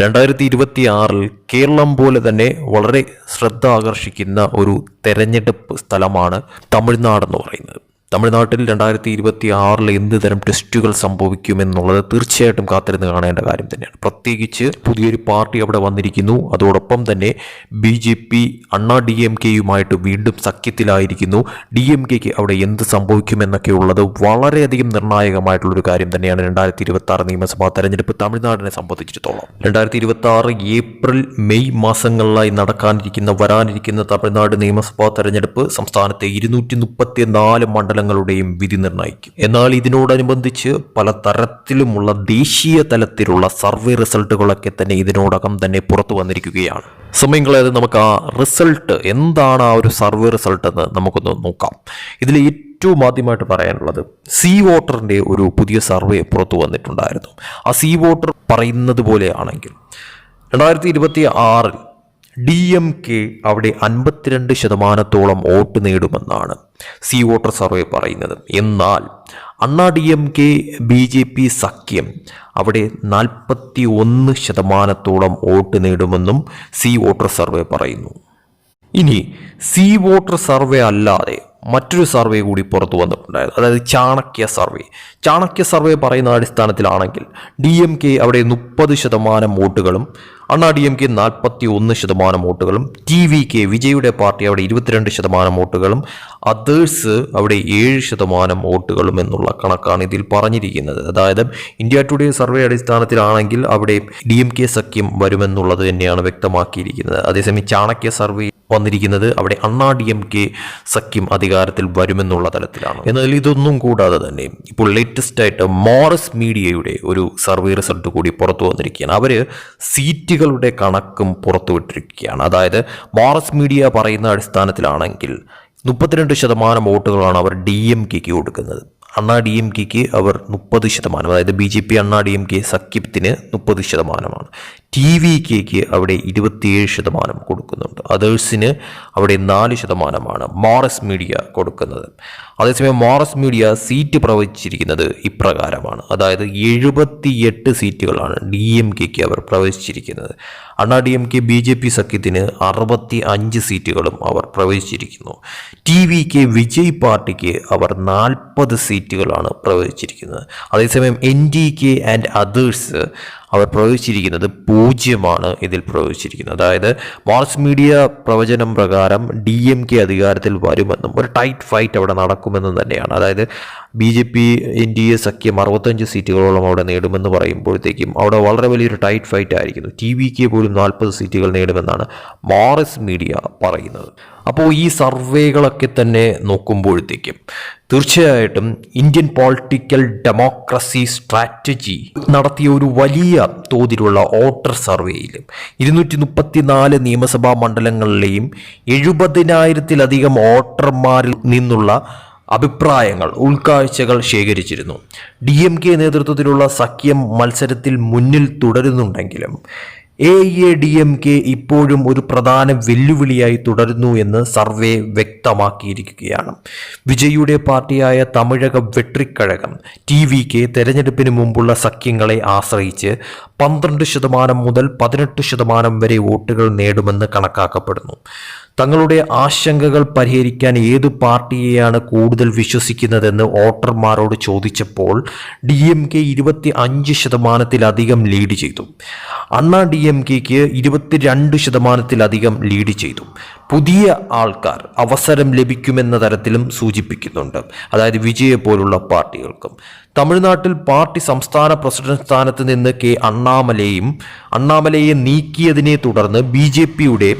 രണ്ടായിരത്തി ഇരുപത്തി ആറിൽ കേരളം പോലെ തന്നെ വളരെ ശ്രദ്ധ ആകർഷിക്കുന്ന ഒരു തെരഞ്ഞെടുപ്പ് സ്ഥലമാണ് തമിഴ്നാടെന്ന് പറയുന്നത്. തമിഴ്നാട്ടിൽ രണ്ടായിരത്തി ഇരുപത്തി ആറിൽ എന്ത് തരം ടെസ്റ്റുകൾ സംഭവിക്കുമെന്നുള്ളത് തീർച്ചയായിട്ടും കാത്തിരുന്ന് കാണേണ്ട കാര്യം തന്നെയാണ്. പ്രത്യേകിച്ച് പുതിയൊരു പാർട്ടി അവിടെ വന്നിരിക്കുന്നു. അതോടൊപ്പം തന്നെ B J P Anna D M കെയുമായിട്ട് വീണ്ടും സഖ്യത്തിലായിരിക്കുന്നു. ഡി എം കെക്ക് അവിടെ എന്ത് സംഭവിക്കുമെന്നൊക്കെ ഉള്ളത് വളരെയധികം നിർണായകമായിട്ടുള്ളൊരു കാര്യം തന്നെയാണ് രണ്ടായിരത്തി ഇരുപത്തി ആറ് നിയമസഭാ തെരഞ്ഞെടുപ്പ് തമിഴ്നാടിനെ സംബന്ധിച്ചിടത്തോളം. രണ്ടായിരത്തി ഇരുപത്തി ആറ് ഏപ്രിൽ മെയ് മാസങ്ങളിലായി നടക്കാനിരിക്കുന്ന വരാനിരിക്കുന്ന തമിഴ്നാട് നിയമസഭാ തെരഞ്ഞെടുപ്പ് സംസ്ഥാനത്തെ ഇരുന്നൂറ്റി മുപ്പത്തി നാല് മണ്ഡലങ്ങളുടെയും വിധി നിർണയിക്കും. എന്നാൽ ഇതിനോടനുബന്ധിച്ച് പല തരത്തിലുമുള്ള ദേശീയ തലത്തിലുള്ള സർവേ റിസൾട്ടുകളൊക്കെ തന്നെ ഇതിനോടകം തന്നെ പുറത്തു വന്നിരിക്കുകയാണ്. സമയം കളയാതെ നമുക്ക് ആ റിസൾട്ട് എന്താണ് ആ ഒരു സർവേ റിസൾട്ട് എന്ന് നമുക്കൊന്ന് നോക്കാം. ഇതിൽ ഏറ്റവും ആദ്യമായിട്ട് പറയാനുള്ളത് സീ വോട്ടറിന്റെ ഒരു പുതിയ സർവേ പുറത്തു വന്നിട്ടുണ്ടായിരുന്നു. ആ സീ വോട്ടർ പറയുന്നത് പോലെയാണെങ്കിൽ രണ്ടായിരത്തി ഇരുപത്തി ആറിൽ ഡി എം കെ അവിടെ അൻപത്തിരണ്ട് ശതമാനത്തോളം വോട്ട് നേടുമെന്നാണ് സി വോട്ടർ സർവേ പറയുന്നത്. എന്നാൽ Anna D M K B J P സഖ്യം അവിടെ നാൽപ്പത്തി ഒന്ന് ശതമാനത്തോളം വോട്ട് നേടുമെന്നും സി വോട്ടർ സർവേ പറയുന്നു. ഇനി സി വോട്ടർ സർവേ അല്ലാതെ മറ്റൊരു സർവേ കൂടി പുറത്തു വന്നിട്ടുണ്ടായിരുന്നു. അതായത് ചാണക്യ സർവേ. ചാണക്യ സർവേ പറയുന്ന അടിസ്ഥാനത്തിലാണെങ്കിൽ ഡി എം കെ അവിടെ മുപ്പത് ശതമാനം വോട്ടുകളും അണ്ണാ ഡി എം കെ നാൽപ്പത്തി ഒന്ന് ശതമാനം വോട്ടുകളും ടി വി കെ വിജയുടെ പാർട്ടി അവിടെ ഇരുപത്തിരണ്ട് ശതമാനം വോട്ടുകളും അതേഴ്സ് അവിടെ ഏഴ് ശതമാനം വോട്ടുകളും എന്നുള്ള കണക്കാണ് ഇതിൽ പറഞ്ഞിരിക്കുന്നത്. അതായത് ഇന്ത്യ ടുഡേ സർവേ അടിസ്ഥാനത്തിലാണെങ്കിൽ അവിടെ ഡി എം കെ സഖ്യം വരുമെന്നുള്ളത് തന്നെയാണ് വ്യക്തമാക്കിയിരിക്കുന്നത്. അതേസമയം ചാണക്യ സർവേ വന്നിരിക്കുന്നത് അവിടെ അണ്ണാ ഡി എം കെ സഖ്യം അധികാരത്തിൽ വരുമെന്നുള്ള തലത്തിലാണ്. എന്നാൽ ഇതൊന്നും കൂടാതെ തന്നെ ഇപ്പോൾ ലേറ്റസ്റ്റ് ആയിട്ട് മോറസ് മീഡിയയുടെ ഒരു സർവേ റിസൾട്ട് കൂടി പുറത്തു വന്നിരിക്കുകയാണ്. അവർ സീറ്റുകളുടെ കണക്കും പുറത്തുവിട്ടിരിക്കുകയാണ് അതായത് മോറസ് മീഡിയ പറയുന്ന അടിസ്ഥാനത്തിലാണെങ്കിൽ മുപ്പത്തിരണ്ട് ശതമാനം വോട്ടുകളാണ് അവർ ഡി എം കെക്ക് കൊടുക്കുന്നത്. അണ്ണാ ഡി എം കെക്ക് അവർ മുപ്പത് ശതമാനം അതായത് B J P Anna D M K സഖ്യത്തിന് മുപ്പത് ശതമാനമാണ്. ടി വി കെക്ക് അവിടെ ഇരുപത്തിയേഴ് ശതമാനം കൊടുക്കുന്നുണ്ട്. അതേഴ്സിന് അവിടെ നാല് ശതമാനമാണ് മോറസ് മീഡിയ കൊടുക്കുന്നത്. അതേസമയം മോറസ് മീഡിയ സീറ്റ് പ്രവചിച്ചിരിക്കുന്നത് ഇപ്രകാരമാണ്. അതായത് എഴുപത്തിയെട്ട് സീറ്റുകളാണ് ഡി എം കെക്ക് അവർ പ്രവചിച്ചിരിക്കുന്നത്. Anna D M K B J P സഖ്യത്തിന് അറുപത്തി അഞ്ച് സീറ്റുകളും അവർ പ്രവചിച്ചിരിക്കുന്നു. ടി വി കെ വിജയ് പാർട്ടിക്ക് അവർ നാൽപ്പത് സീറ്റുകളാണ് പ്രവചിച്ചിരിക്കുന്നത്. അതേസമയം N D K and others അവർ പ്രവചിച്ചിരിക്കുന്നത് പൂജ്യമാണ് ഇതിൽ പ്രവചിച്ചിരിക്കുന്നത്. അതായത് മാർസ് മീഡിയ പ്രവചനം പ്രകാരം ഡി എം കെ അധികാരത്തിൽ വരുമെന്നും ഒരു ടൈറ്റ് ഫൈറ്റ് അവിടെ നടക്കുമെന്നും തന്നെയാണ്. അതായത് B J P N D A സഖ്യം അറുപത്തഞ്ച് സീറ്റുകളോളം അവിടെ നേടുമെന്ന് പറയുമ്പോഴത്തേക്കും അവിടെ വളരെ വലിയൊരു ടൈറ്റ് ഫൈറ്റ് ആയിരിക്കുന്നു. ടി വി കെ പോലും നാൽപ്പത് സീറ്റുകൾ നേടുമെന്നാണ് മാറിസ് മീഡിയ പറയുന്നത്. അപ്പോൾ ഈ സർവേകളൊക്കെ തന്നെ നോക്കുമ്പോഴത്തേക്കും തീർച്ചയായിട്ടും ഇന്ത്യൻ പൊളിറ്റിക്കൽ ഡെമോക്രസി സ്ട്രാറ്റജി നടത്തിയ ഒരു വലിയ തോതിലുള്ള ഓട്ടർ സർവേയിലും ഇരുന്നൂറ്റി മുപ്പത്തിനാല് നിയമസഭാ മണ്ഡലങ്ങളിലെയും എഴുപതിനായിരത്തിലധികം വോട്ടർമാരിൽ നിന്നുള്ള അഭിപ്രായങ്ങൾ ഉൾക്കാഴ്ചകൾ ശേഖരിച്ചിരുന്നു. ഡി എം കെ നേതൃത്വത്തിലുള്ള സഖ്യം മത്സരത്തിൽ മുന്നിൽ തുടരുന്നുണ്ടെങ്കിലും A A D M K ഇപ്പോഴും ഒരു പ്രധാന വെല്ലുവിളിയായി തുടരുന്നു എന്ന് സർവേ വ്യക്തമാക്കിയിരിക്കുകയാണ്. വിജയുടെ പാർട്ടിയായ Tamizhaga Vetri Kazhagam T V K തെരഞ്ഞെടുപ്പിന് മുമ്പുള്ള സഖ്യങ്ങളെ ആശ്രയിച്ച് പന്ത്രണ്ട് ശതമാനം മുതൽ പതിനെട്ട് ശതമാനം വരെ വോട്ടുകൾ നേടുമെന്ന് കണക്കാക്കപ്പെടുന്നു. തങ്ങളുടെ ആശങ്കകൾ പരിഹരിക്കാൻ ഏത് പാർട്ടിയെയാണ് കൂടുതൽ വിശ്വസിക്കുന്നതെന്ന് വോട്ടർമാരോട് ചോദിച്ചപ്പോൾ ഡി എം കെ ഇരുപത്തി അഞ്ച് ശതമാനത്തിലധികം ലീഡ് ചെയ്തു. അണ്ണാ ഡി എം കെക്ക് ഇരുപത്തിരണ്ട് ശതമാനത്തിലധികം ലീഡ് ചെയ്തു. പുതിയ ആൾക്കാർ അവസരം ലഭിക്കുമെന്ന തരത്തിലും സൂചിപ്പിക്കുന്നുണ്ട്. അതായത് വിജയ പോലുള്ള പാർട്ടികൾക്കും. തമിഴ്നാട്ടിൽ പാർട്ടി സംസ്ഥാന പ്രസിഡന്റ് സ്ഥാനത്ത് നിന്ന് കെ അണ്ണാമലയും അണ്ണാമലയെ നീക്കിയതിനെ തുടർന്ന് ബി ജെ പിയുടെ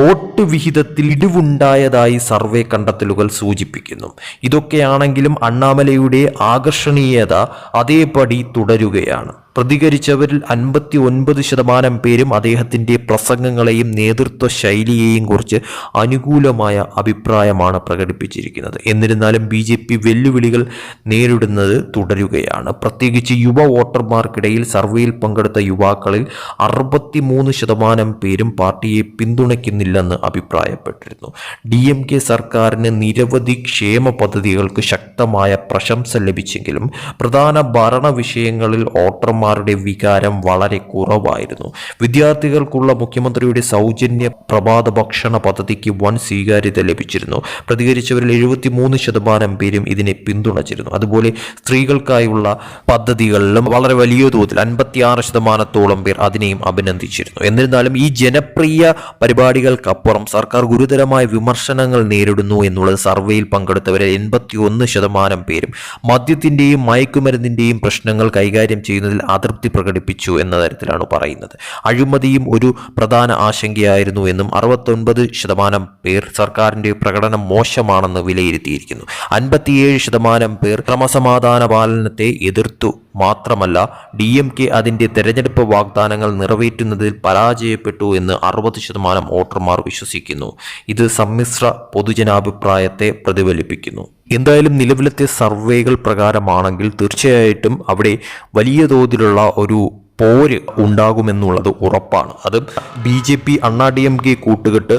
വോട്ട് വിഹിതത്തിൽ ഇടിവുണ്ടായതായി സർവേ കണ്ടെത്തലുകൾ സൂചിപ്പിക്കുന്നു. ഇതൊക്കെയാണെങ്കിലും അണ്ണാമലയുടെ ആകർഷണീയത അതേപടി തുടരുകയാണ്. പ്രതികരിച്ചവരിൽ അൻപത്തി ഒൻപത് ശതമാനം പേരും അദ്ദേഹത്തിന്റെ പ്രസംഗങ്ങളെയും നേതൃത്വ ശൈലിയെയും കുറിച്ച് അനുകൂലമായ അഭിപ്രായമാണ് പ്രകടിപ്പിച്ചിരിക്കുന്നത്. എന്നിരുന്നാലും ബി ജെ പി വെല്ലുവിളികൾ നേരിടുന്നത് തുടരുകയാണ്. പ്രത്യേകിച്ച് യുവ വോട്ടർമാർക്കിടയിൽ സർവേയിൽ പങ്കെടുത്ത യുവാക്കളിൽ അറുപത്തി മൂന്ന് ശതമാനം പേരും പാർട്ടിയെ പിന്തുണയ്ക്കുന്നില്ലെന്ന് അഭിപ്രായപ്പെട്ടിരുന്നു. ഡി എം കെ സർക്കാരിന് നിരവധി ക്ഷേമ പദ്ധതികൾക്ക് ശക്തമായ പ്രശംസ ലഭിച്ചെങ്കിലും പ്രധാന ഭരണ വിഷയങ്ങളിൽ വോട്ടർമാർ മുഖ്യമന്ത്രിമാരുടെ വികാരം വളരെ കുറവായിരുന്നു. വിദ്യാർത്ഥികൾക്കുള്ള മുഖ്യമന്ത്രിയുടെ സൗജന്യ പ്രഭാത ഭക്ഷണ പദ്ധതിക്ക് വൻ സ്വീകാര്യത ലഭിച്ചിരുന്നു. പ്രതികരിച്ചവരിൽ എഴുപത്തിമൂന്ന് ശതമാനം പേരും ഇതിനെ പിന്തുണച്ചിരുന്നു. അതുപോലെ സ്ത്രീകൾക്കായുള്ള പദ്ധതികളിലും വളരെ വലിയ തോതിൽ അൻപത്തിയാറ് ശതമാനത്തോളം പേർ അതിനെയും അഭിനന്ദിച്ചിരുന്നു. എന്നിരുന്നാലും ഈ ജനപ്രിയ പരിപാടികൾക്കപ്പുറം സർക്കാർ ഗുരുതരമായ വിമർശനങ്ങൾ നേരിടുന്നു എന്നുള്ളത് സർവേയിൽ പങ്കെടുത്തവരിൽ എൺപത്തിയൊന്ന് ശതമാനം പേരും മദ്യത്തിന്റെയും മയക്കുമരുന്നിന്റെയും പ്രശ്നങ്ങൾ കൈകാര്യം ചെയ്യുന്നതിൽ അതൃപ്തി പ്രകടിപ്പിച്ചു എന്ന തരത്തിലാണ് പറയുന്നത്. അഴിമതിയും ഒരു പ്രധാന ആശങ്കയായിരുന്നു എന്നും അറുപത്തൊൻപത് ശതമാനം പേർ സർക്കാരിന്റെ പ്രകടനം മോശമാണെന്ന് വിലയിരുത്തിയിരിക്കുന്നു. അൻപത്തിയേഴ് ശതമാനം പേർ ക്രമസമാധാന പാലനത്തെ എതിർത്തു മാത്രമല്ല ഡി എം കെ അതിന്റെ തെരഞ്ഞെടുപ്പ് വാഗ്ദാനങ്ങൾ നിറവേറ്റുന്നതിൽ പരാജയപ്പെട്ടു എന്ന് അറുപത് ശതമാനം വോട്ടർമാർ വിശ്വസിക്കുന്നു. ഇത് സമ്മിശ്ര പൊതുജനാഭിപ്രായത്തെ പ്രതിഫലിപ്പിക്കുന്നു. എന്തായാലും നിലവിലത്തെ സർവേകൾ പ്രകാരമാണെങ്കിൽ തീർച്ചയായിട്ടും അവിടെ വലിയ തോതിലുള്ള ഒരു പോര് ഉണ്ടാകുമെന്നുള്ളത് ഉറപ്പാണ്. അത് B J P Anna D M K കൂട്ടുകെട്ട്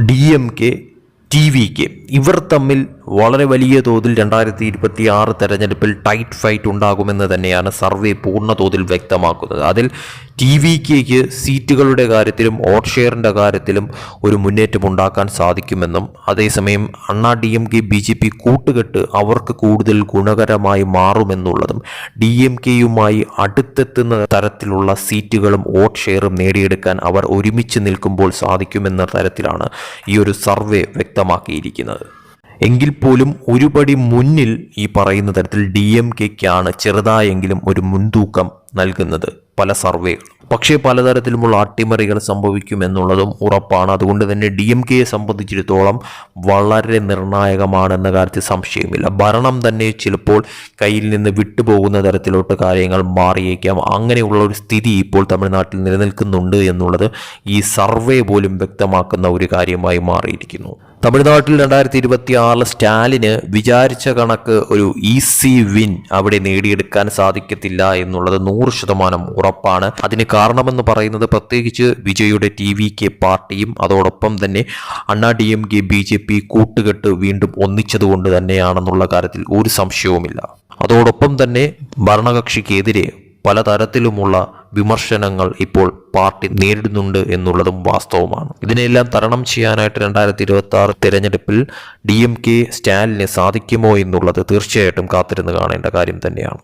D M K T V K ഇവർ തമ്മിൽ വളരെ വലിയ തോതിൽ രണ്ടായിരത്തി ഇരുപത്തി ആറ് തെരഞ്ഞെടുപ്പിൽ ടൈറ്റ് ഫൈറ്റ് ഉണ്ടാകുമെന്ന് തന്നെയാണ് സർവേ പൂർണ തോതിൽ വ്യക്തമാക്കുന്നത്. അതിൽ ടി വി കെക്ക് സീറ്റുകളുടെ കാര്യത്തിലും ഓട്ട് ഷെയറിന്റെ കാര്യത്തിലും ഒരു മുന്നേറ്റം ഉണ്ടാക്കാൻ സാധിക്കുമെന്നും അതേസമയം Anna D M K B J P കൂട്ടുകെട്ട് അവർക്ക് കൂടുതൽ ഗുണകരമായി മാറുമെന്നുള്ളതും ഡി എം കെയുമായി അടുത്തെത്തുന്ന തരത്തിലുള്ള സീറ്റുകളും ഓട്ട് ഷെയറും നേടിയെടുക്കാൻ അവർ ഒരുമിച്ച് നിൽക്കുമ്പോൾ സാധിക്കുമെന്ന തരത്തിലാണ് ഈ ഒരു സർവേ വ്യക്തമാക്കിയിരിക്കുന്നത്. എങ്കിൽ പോലും ഒരുപടി മുന്നിൽ ഈ പറയുന്ന തരത്തിൽ ഡി എം കെക്കാണ് ചെറുതായെങ്കിലും ഒരു മുൻതൂക്കം നൽകുന്നത് പല സർവേകളും. പക്ഷേ പലതരത്തിലുമുള്ള അട്ടിമറികൾ സംഭവിക്കുമെന്നുള്ളതും ഉറപ്പാണ്. അതുകൊണ്ട് തന്നെ ഡി എം കെയെ സംബന്ധിച്ചിടത്തോളം വളരെ നിർണായകമാണെന്ന കാര്യത്തിൽ സംശയമില്ല. ഭരണം തന്നെ ചിലപ്പോൾ കയ്യിൽ നിന്ന് വിട്ടുപോകുന്ന തരത്തിലോട്ട് കാര്യങ്ങൾ മാറിയേക്കാം. അങ്ങനെയുള്ള ഒരു സ്ഥിതി ഇപ്പോൾ തമിഴ്നാട്ടിൽ നിലനിൽക്കുന്നുണ്ട് എന്നുള്ളത് ഈ സർവേ പോലും വ്യക്തമാക്കുന്ന ഒരു കാര്യമായി മാറിയിരിക്കുന്നു. തമിഴ്നാട്ടിൽ രണ്ടായിരത്തി ഇരുപത്തി ആറിൽ സ്റ്റാലിന് വിചാരിച്ച കണക്ക് ഒരു ഈസി വിൻ അവിടെ നേടിയെടുക്കാൻ സാധിക്കത്തില്ല എന്നുള്ളത് നൂറ് ശതമാനം ഉറപ്പാണ്. അതിന് കാരണമെന്ന് പറയുന്നത് പ്രത്യേകിച്ച് വിജയുടെ ടി വി കെ പാർട്ടിയും അതോടൊപ്പം തന്നെ Anna D M K B J P കൂട്ടുകെട്ട് വീണ്ടും ഒന്നിച്ചതുകൊണ്ട് തന്നെയാണെന്നുള്ള കാര്യത്തിൽ ഒരു സംശയവുമില്ല. അതോടൊപ്പം തന്നെ ഭരണകക്ഷിക്കെതിരെ പലതരത്തിലുമുള്ള വിമർശനങ്ങൾ ഇപ്പോൾ പാർട്ടി നേരിടുന്നുണ്ട് എന്നുള്ളതും വാസ്തവമാണ്. ഇതിനെല്ലാം തരണം ചെയ്യാനായിട്ട് രണ്ടായിരത്തി ഇരുപത്തി ആറ് തിരഞ്ഞെടുപ്പിൽ ഡി എം കെ സ്റ്റാലിന് സാധിക്കുമോ എന്നുള്ളത് തീർച്ചയായിട്ടും കാത്തിരുന്ന് കാണേണ്ട കാര്യം തന്നെയാണ്.